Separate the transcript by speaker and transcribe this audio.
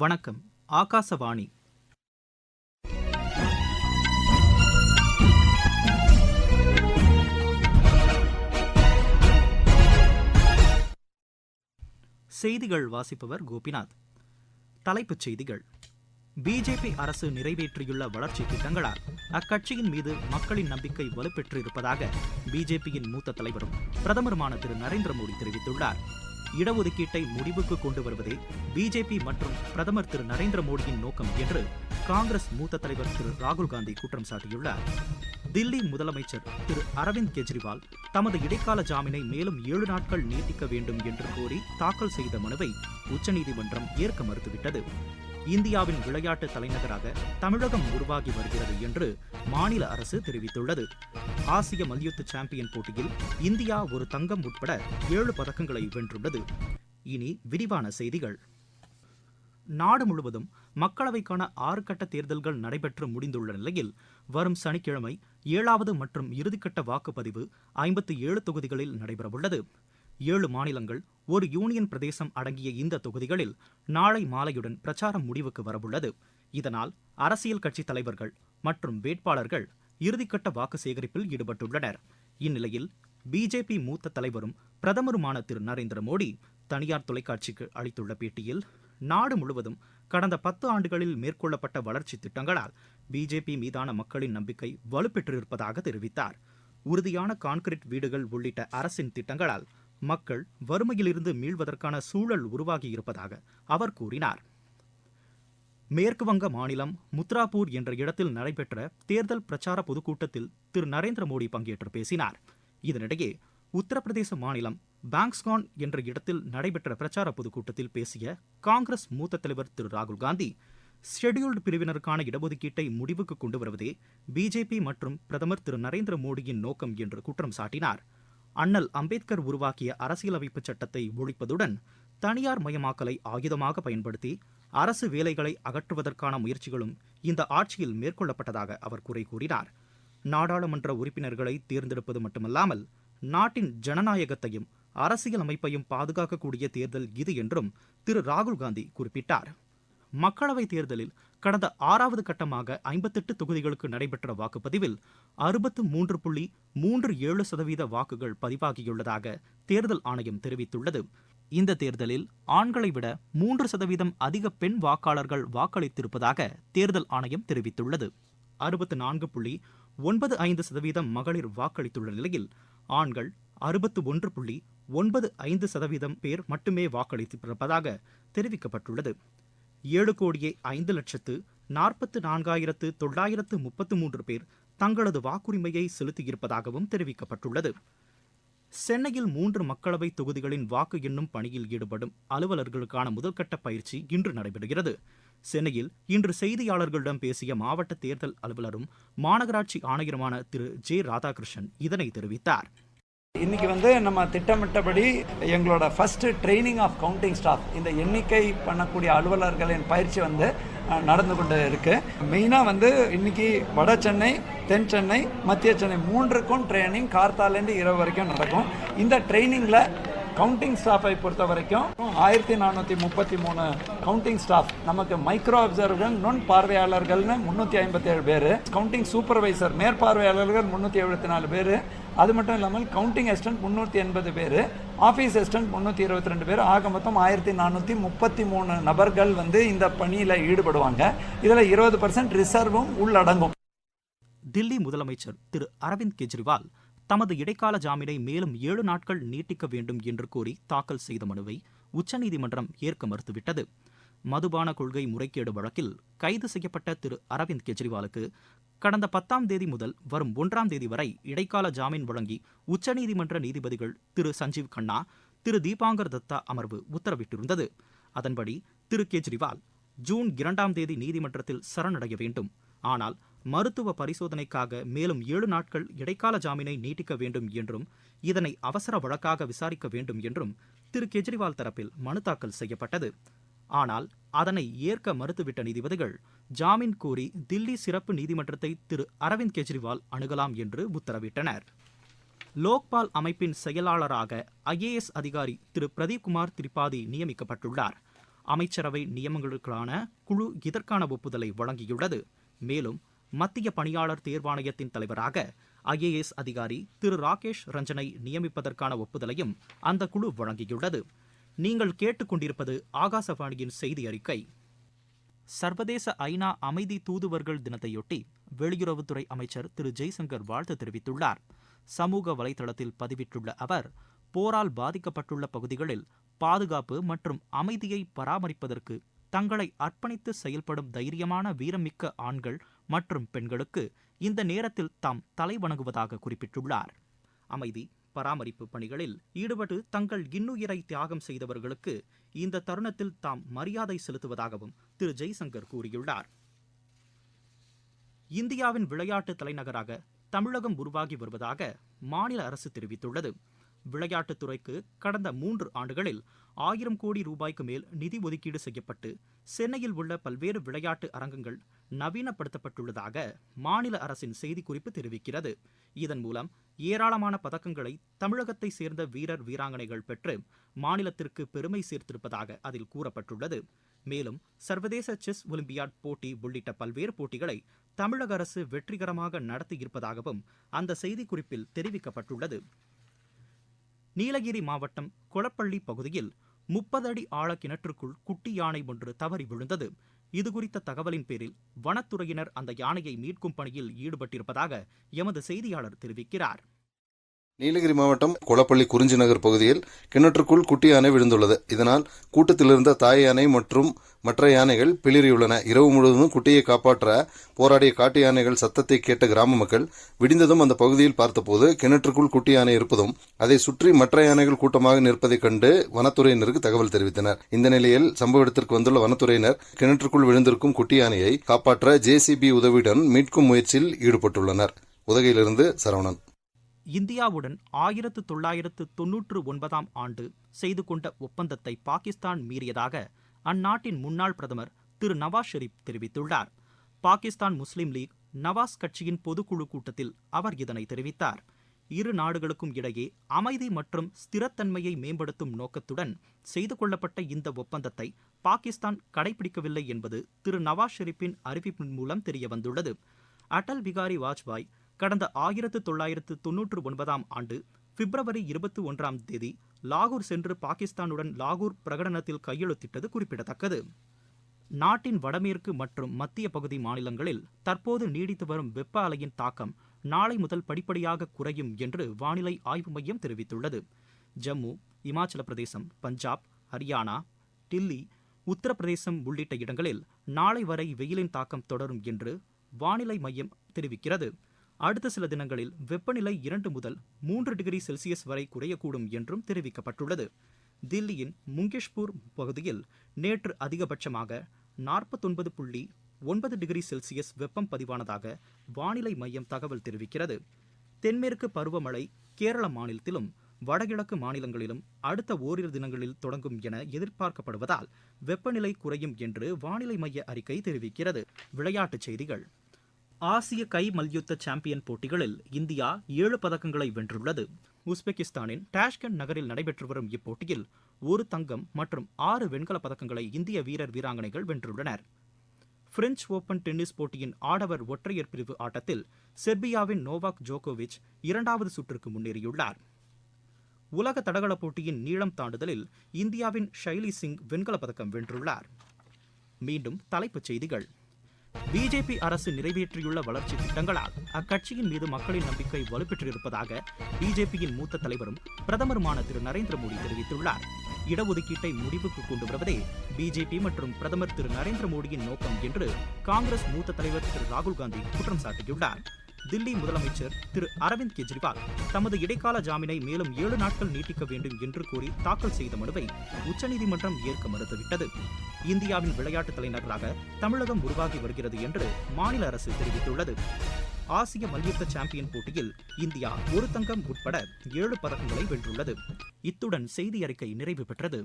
Speaker 1: வணக்கம் ஆகாசவாணி செய்திகள் வாசிப்பவர் கோபிநாத் தலைப்புச் செய்திகள் பிஜேபி அரசு நிறைவேற்றியுள்ள வளர்ச்சி திட்டங்களால் அக்கட்சியின் மீது மக்களின் நம்பிக்கை வலுப்பெற்றிருப்பதாக பிஜேபியின் மூத்த தலைவரும் பிரதமருமான திரு நரேந்திர மோடி தெரிவித்துள்ளார் இடஒதுக்கீட்டை முடிவுக்கு கொண்டு வருவதே பிஜேபி மற்றும் பிரதமர் திரு நரேந்திர மோடியின் நோக்கம் என்று காங்கிரஸ் மூத்த தலைவர் திரு ராகுல் காந்தி குற்றம் சாட்டியுள்ளார் தில்லி முதலமைச்சர் திரு அரவிந்த் கெஜ்ரிவால் தமது இடைக்கால ஜாமீனை மேலும் ஏழு நாட்கள் நீட்டிக்க வேண்டும் என்று கோரி தாக்கல் செய்த மனுவை உச்சநீதிமன்றம் ஏற்க மறுத்துவிட்டது இந்தியாவின் விளையாட்டு தலைநகராக தமிழகம் உருவாகி வருகிறது என்று மாநில அரசு தெரிவித்துள்ளது ஆசிய மல்யுத்த சாம்பியன் போட்டியில் இந்தியா ஒரு தங்கம் உட்பட ஏழு பதக்கங்களை வென்றுள்ளது இனி விரிவான செய்திகள் நாடு முழுவதும் மக்களவைக்கான ஆறு கட்ட தேர்தல்கள் நடைபெற்று முடிந்துள்ள நிலையில் வரும் சனிக்கிழமை ஏழாவது மற்றும் இறுதிக்கட்ட வாக்குப்பதிவு ஐம்பத்தி ஏழு தொகுதிகளில் நடைபெறவுள்ளது ஏழு மாநிலங்கள் ஒரு யூனியன் பிரதேசம் அடங்கிய இந்த தொகுதிகளில் நாளை மாலையுடன் பிரச்சாரம் முடிவுக்கு வரவுள்ளது இதனால் அரசியல் கட்சி தலைவர்கள் மற்றும் வேட்பாளர்கள் இறுதிக்கட்ட வாக்கு சேகரிப்பில் ஈடுபட்டுள்ளனர் இந்நிலையில் பிஜேபி மூத்த தலைவரும் பிரதமருமான திரு நரேந்திர மோடி தனியார் தொலைக்காட்சிக்கு அளித்துள்ள பேட்டியில் நாடு முழுவதும் கடந்த பத்து ஆண்டுகளில் மேற்கொள்ளப்பட்ட வளர்ச்சி திட்டங்களால் பிஜேபி மீதான மக்களின் நம்பிக்கை வலுப்பெற்றிருப்பதாக தெரிவித்தார் உறுதியான கான்கிரீட் வீடுகள் உள்ளிட்ட அரசின் திட்டங்களால் மக்கள் வறுமையிலிருந்து மீள்வதற்கான சூழல் உருவாகியிருப்பதாக அவர் கூறினார் மேற்கு வங்க மாநிலம் முத்ராபூர் என்ற இடத்தில் நடைபெற்ற தேர்தல் பிரச்சார பொதுக்கூட்டத்தில் திரு நரேந்திர மோடி பங்கேற்று பேசினார் இதனிடையே உத்தரப்பிரதேச மாநிலம் பாங்ஸ்கான் என்ற இடத்தில் நடைபெற்ற பிரச்சார பொதுக்கூட்டத்தில் பேசிய காங்கிரஸ் மூத்த தலைவர் திரு ராகுல் காந்தி ஷெடியூல்டு பிரிவினருக்கான இடஒதுக்கீட்டை முடிவுக்கு கொண்டு வருவதே பிஜேபி மற்றும் பிரதமர் திரு நரேந்திர மோடியின் நோக்கம் என்று குற்றம் சாட்டினார் அண்ணல் அம்பேத்கர் உருவாக்கிய அரசியலமைப்பு சட்டத்தை ஒழிப்பதுடன் தனியார் மயமாக்கலை ஆயுதமாக பயன்படுத்தி அரசு வேலைகளை அகற்றுவதற்கான முயற்சிகளும் இந்த ஆட்சியில் மேற்கொள்ளப்பட்டதாக அவர் குறை கூறினார் நாடாளுமன்ற உறுப்பினர்களை தேர்ந்தெடுப்பது மட்டுமல்லாமல் நாட்டின் ஜனநாயகத்தையும் அரசியல் அமைப்பையும் பாதுகாக்கக்கூடிய தேர்தல் இது என்றும் திரு ராகுல் காந்தி குறிப்பிட்டார் மக்களவைத் தேர்தலில் கடந்த ஆறாவது கட்டமாக ஐம்பத்தெட்டு தொகுதிகளுக்கு நடைபெற்ற வாக்குப்பதிவில் அறுபத்து மூன்று புள்ளி மூன்று ஏழு சதவீத வாக்குகள் பதிவாகியுள்ளதாக தேர்தல் ஆணையம் தெரிவித்துள்ளது இந்த தேர்தலில் ஆண்களை விட மூன்று சதவீதம் அதிக பெண் வாக்காளர்கள் வாக்களித்திருப்பதாக தேர்தல் ஆணையம் தெரிவித்துள்ளது அறுபத்து நான்கு புள்ளி ஒன்பது ஐந்து சதவீதம் மகளிர் வாக்களித்துள்ள நிலையில் ஆண்கள் அறுபத்து ஒன்று புள்ளி ஒன்பது ஐந்து சதவீதம் பேர் மட்டுமே வாக்களித்திருப்பதாக தெரிவிக்கப்பட்டுள்ளது ஏழு கோடியே ஐந்து லட்சத்து நாற்பத்து நான்காயிரத்து தொள்ளாயிரத்து முப்பத்து மூன்று பேர் தங்களது வாக்குரிமையை செலுத்தியிருப்பதாகவும் தெரிவிக்கப்பட்டுள்ளது சென்னையில் மூன்று மக்களவை தொகுதிகளின் வாக்கு எண்ணும் பணியில் ஈடுபடும் அலுவலர்களுக்கான முதல்கட்ட பயிற்சி இன்று நடைபெறுகிறது சென்னையில் இன்று செய்தியாளர்களிடம் பேசிய மாவட்ட தேர்தல் அலுவலரும் மாநகராட்சி ஆணையருமான திரு ஜே ராதாகிருஷ்ணன் இதனை தெரிவித்தார்
Speaker 2: இன்னைக்கு வந்து நம்ம திட்டமிட்டபடி எங்களோட first training of counting staff இந்த எண்ணிக்கை பண்ணக்கூடிய அலுவலர்களின் பயிற்சி வந்து நடந்து கொண்டு இருக்கு மெயினாக வந்து இன்னைக்கு வட சென்னை தென் சென்னை மத்திய சென்னை மூன்றுக்கும் ட்ரைனிங் கார்த்தாலேருந்து இரவு வரைக்கும் நடக்கும் இந்த ட்ரைனிங்கில் கவுண்டிங் ஸ்டாஃபை பொறுத்த வரைக்கும் ஆயிரத்தி நானூற்றி முப்பத்தி மூணு கவுண்டிங் ஸ்டாஃப் நமக்கு மைக்ரோ அப்சர்வர்கள் நுண் பார்வையாளர்கள்னு முந்நூற்றி ஐம்பத்தி ஏழு பேர் கவுண்டிங் சூப்பர்வைசர் மேற்பார்வையாளர்கள் முந்நூற்றி எழுபத்தி நாலு பேர் அது மட்டும் இல்லாமல் கவுண்டிங் அசிஸ்டன்ட் முந்நூற்றி எண்பது பேர் ஆஃபீஸ் அசிஸ்டன்ட் முந்நூற்றி இருபத்தி ரெண்டு பேர் ஆக மொத்தம் ஆயிரத்தி நானூற்றி முப்பத்தி மூணு நபர்கள் வந்து இந்த பணியில் ஈடுபடுவாங்க இதில் இருபது பர்சன்ட் ரிசர்வும் உள்ளடங்கும்
Speaker 1: தில்லி முதலமைச்சர் திரு அரவிந்த் கெஜ்ரிவால் தமது இடைக்கால ஜாமீனை மேலும் ஏழு நாட்கள் நீட்டிக்க வேண்டும் என்று கூறி தாக்கல் செய்த மனுவை உச்சநீதிமன்றம் ஏற்க மறுத்துவிட்டது மதுபான கொள்கை முறைகேடு வழக்கில் கைது செய்யப்பட்ட திரு அரவிந்த் கெஜ்ரிவாலுக்கு கடந்த பத்தாம் தேதி முதல் வரும் ஒன்றாம் தேதி வரை இடைக்கால ஜாமீன் வழங்கி உச்சநீதிமன்ற நீதிபதிகள் திரு சஞ்சீவ் கண்ணா திரு தீபாங்கர் தத்தா அமர்வு உத்தரவிட்டிருந்தது அதன்படி திரு கெஜ்ரிவால் ஜூன் இரண்டாம் தேதி நீதிமன்றத்தில் சரணடைய வேண்டும் ஆனால் மருத்துவ பரிசோதனைக்காக மேலும் ஏழு நாட்கள் இடைக்கால ஜாமீனை நீட்டிக்க வேண்டும் என்றும் இதனை அவசர வழக்காக விசாரிக்க வேண்டும் என்றும் திரு கெஜ்ரிவால் தரப்பில் மனு தாக்கல் செய்யப்பட்டது ஆனால் அதனை ஏற்க மறுத்துவிட்ட நீதிபதிகள் ஜாமீன் கோரி தில்லி சிறப்பு நீதிமன்றத்தை திரு அரவிந்த் கெஜ்ரிவால் அணுகலாம் என்று உத்தரவிட்டனர் லோக்பால் அமைப்பின் செயலாளராக ஐஏஎஸ் அதிகாரி திரு பிரதீப்குமார் திரிபாதி நியமிக்கப்பட்டுள்ளார் அமைச்சரவை நியமங்களுக்கான குழு இதற்கான ஒப்புதலை வழங்கியுள்ளது மேலும் மத்திய பணியாளர் தேர்வாணையத்தின் தலைவராக ஐஏஎஸ் அதிகாரி திரு ராகேஷ் ரஞ்சனை நியமிப்பதற்கான ஒப்புதலையும் அந்த குழு வழங்கியுள்ளது நீங்கள் கேட்டுக்கொண்டிருப்பது ஆகாசவாணியின் செய்தி அறிக்கை சர்வதேச ஐநா அமைதி தூதுவர்கள் தினத்தையொட்டி வெளியுறவுத்துறை அமைச்சர் திரு ஜெய்சங்கர் வாழ்த்து தெரிவித்துள்ளார் சமூக வலைதளத்தில் பதிவிட்டுள்ள அவர் போரால் பாதிக்கப்பட்டுள்ள பகுதிகளில் பாதுகாப்பு மற்றும் அமைதியை பராமரிப்பதற்கு தங்களை அர்ப்பணித்து செயல்படும் தைரியமான வீரமிக்க ஆண்கள் மற்றும் பெண்களுக்கு இந்த நேரத்தில் தாம் வணங்குவதாக குறிப்பிட்டுள்ளார் அமைதி பராமரிப்பு பணிகளில் ஈடுபட்டு தங்கள் இன்னுயிரை தியாகம் செய்தவர்களுக்கு இந்த தருணத்தில் தாம் மரியாதை செலுத்துவதாகவும் திரு ஜெய்சங்கர் கூறியுள்ளார் இந்தியாவின் விளையாட்டு தலைநகராக தமிழகம் உருவாகி வருவதாக மாநில அரசு தெரிவித்துள்ளது விளையாட்டுத்துறைக்கு கடந்த மூன்று ஆண்டுகளில் ஆயிரம் கோடி ரூபாய்க்கு மேல் நிதி ஒதுக்கீடு செய்யப்பட்டு சென்னையில் உள்ள பல்வேறு விளையாட்டு அரங்கங்கள் நவீனப்படுத்தப்பட்டுள்ளதாக மாநில அரசின் செய்திக்குறிப்பு தெரிவிக்கிறது இதன் மூலம் ஏராளமான பதக்கங்களை தமிழகத்தை சேர்ந்த வீரர் வீராங்கனைகள் பெற்று மாநிலத்திற்கு பெருமை சேர்த்திருப்பதாக அதில் கூறப்பட்டுள்ளது மேலும் சர்வதேச செஸ் ஒலிம்பியாட் போட்டி உள்ளிட்ட பல்வேறு போட்டிகளை தமிழக அரசு வெற்றிகரமாக நடத்தியிருப்பதாகவும் அந்த செய்திக்குறிப்பில் தெரிவிக்கப்பட்டுள்ளது நீலகிரி மாவட்டம் கொளப்பள்ளி பகுதியில் முப்பது அடி ஆழ கிணற்றுக்குள் குட்டி யானை ஒன்று தவறி விழுந்தது இதுகுறித்த தகவலின் பேரில் வனத்துறையினர் அந்த யானையை மீட்கும் பணியில் ஈடுபட்டிருப்பதாக எமது செய்தியாளர் தெரிவிக்கிறார்
Speaker 3: நீலகிரி மாவட்டம் கொளப்பள்ளி குறிஞ்சி நகர் பகுதியில் கிணற்றுக்குள் குட்டி யானை விழுந்துள்ளது இதனால் கூட்டத்தில் இருந்த தாய் யானை மற்றும் மற்ற யானைகள் பிளிறியுள்ளன இரவு முழுவதும் குட்டியை காப்பாற்ற போராடிய காட்டு யானைகள் சத்தத்தை கேட்ட கிராம மக்கள் விடிந்ததும் அந்த பகுதியில் பார்த்தபோது கிணற்றுக்குள் குட்டி யானை இருப்பதும் அதை சுற்றி மற்ற யானைகள் கூட்டமாக நிற்பதைக் கண்டு வனத்துறையினருக்கு தகவல் தெரிவித்தனர் இந்த நிலையில் சம்பவ இடத்திற்கு வந்துள்ள வனத்துறையினர் கிணற்றுக்குள் விழுந்திருக்கும் குட்டி யானையை காப்பாற்ற ஜேசிபி உதவியுடன் மீட்கும் முயற்சியில் ஈடுபட்டுள்ளனர் உதகையிலிருந்து சரவணன்
Speaker 1: இந்தியாவுடன் ஆயிரத்து தொள்ளாயிரத்து தொன்னூற்று ஒன்பதாம் ஆண்டு செய்து கொண்ட ஒப்பந்தத்தை பாகிஸ்தான் மீறியதாக அந்நாட்டின் முன்னாள் பிரதமர் திரு நவாஸ் ஷெரீப் தெரிவித்துள்ளார் பாகிஸ்தான் முஸ்லீம் லீக் நவாஸ் கட்சியின் பொதுக்குழு கூட்டத்தில் அவர் இதனை தெரிவித்தார் இரு நாடுகளுக்கும் இடையே அமைதி மற்றும் ஸ்திரத்தன்மையை மேம்படுத்தும் நோக்கத்துடன் செய்து கொள்ளப்பட்ட இந்த ஒப்பந்தத்தை பாகிஸ்தான் கடைபிடிக்கவில்லை என்பது திரு நவாஸ் ஷெரீப்பின் அறிவிப்பின் மூலம் தெரியவந்துள்ளது அடல் பிகாரி வாஜ்பாய் கடந்த ஆயிரத்து தொள்ளாயிரத்து தொன்னூற்று ஒன்பதாம் ஆண்டு பிப்ரவரி இருபத்தி ஒன்றாம் தேதி லாகூர் சென்று பாகிஸ்தானுடன் லாகூர் பிரகடனத்தில் கையெழுத்திட்டது குறிப்பிடத்தக்கது நாட்டின் வடமேற்கு மற்றும் மத்திய பகுதி மாநிலங்களில் தற்போது நீடித்து வரும் வெப்ப அலையின் தாக்கம் நாளை முதல் படிப்படியாக குறையும் என்று வானிலை ஆய்வு மையம் தெரிவித்துள்ளது ஜம்மு இமாச்சல பிரதேசம் பஞ்சாப் ஹரியானா டில்லி உத்தரப்பிரதேசம் உள்ளிட்ட இடங்களில் நாளை வரை வெயிலின் தாக்கம் தொடரும் என்று வானிலை மையம் தெரிவிக்கிறது அடுத்த சில தினங்களில் வெப்பநிலை இரண்டு முதல் மூன்று டிகிரி செல்சியஸ் வரை குறையக்கூடும் என்றும் தெரிவிக்கப்பட்டுள்ளது தில்லியின் முங்கேஷ்பூர் பகுதியில் நேற்று அதிகபட்சமாக நாற்பத்தொன்பது புள்ளி ஒன்பது டிகிரி செல்சியஸ் வெப்பம் பதிவானதாக வானிலை மையம் தகவல் தெரிவிக்கிறது தென்மேற்கு பருவமழை கேரள மாநிலத்திலும் வடகிழக்கு மாநிலங்களிலும் அடுத்த ஓரிரு தினங்களில் தொடங்கும் என எதிர்பார்க்கப்படுவதால் வெப்பநிலை குறையும் என்று வானிலை மைய அறிக்கை தெரிவிக்கிறது விளையாட்டுச் செய்திகள் ஆசிய கை மல்யுத்த சாம்பியன் போட்டிகளில் இந்தியா ஏழு பதக்கங்களை வென்றுள்ளது உஸ்பெகிஸ்தானின் டாஷ்கண்ட் நகரில் நடைபெற்று வரும் இப்போட்டியில் ஒரு தங்கம் மற்றும் ஆறு வெண்கல பதக்கங்களை இந்திய வீரர் வீராங்கனைகள் வென்றுள்ளனர் பிரெஞ்சு ஓபன் டென்னிஸ் போட்டியின் ஆடவர் ஒற்றையர் பிரிவு ஆட்டத்தில் செர்பியாவின் நோவாக் ஜோகோவிச் இரண்டாவது சுற்றுக்கு முன்னேறியுள்ளார் உலக தடகள போட்டியின் நீளம் தாண்டுதலில் இந்தியாவின் ஷைலி சிங் வெண்கல பதக்கம் வென்றுள்ளார் மீண்டும் தலைப்புச் செய்திகள் பிஜேபி அரசு நிறைவேற்றியுள்ள வளர்ச்சி திட்டங்களால் அக்கட்சியின் மீது மக்களின் நம்பிக்கை வலுப்பெற்றிருப்பதாக பிஜேபியின் மூத்த தலைவரும் பிரதமருமான திரு நரேந்திர மோடி தெரிவித்துள்ளார் இடஒதுக்கீட்டை முடிவுக்கு கொண்டு வருவதே பிஜேபி மற்றும் பிரதமர் திரு நரேந்திர மோடியின் நோக்கம் என்று காங்கிரஸ் மூத்த தலைவர் திரு ராகுல் காந்தி குற்றம் சாட்டியுள்ளார் தில்லி முதலமைச்சர் திரு அரவிந்த் கெஜ்ரிவால் தமது இடைக்கால ஜாமீனை மேலும் ஏழு நாட்கள் நீட்டிக்க வேண்டும் என்று கூறி தாக்கல் செய்த மனுவை உச்சநீதிமன்றம் ஏற்க மறுத்துவிட்டது இந்தியாவின் விளையாட்டு தலைநகராக தமிழகம் உருவாகி வருகிறது என்று மாநில அரசு தெரிவித்துள்ளது ஆசிய மல்யுத்த சாம்பியன் போட்டியில் இந்தியா ஒரு தங்கம் உட்பட ஏழு பதக்கங்களை வென்றுள்ளது இத்துடன் செய்தி அறிக்கை நிறைவு பெற்றது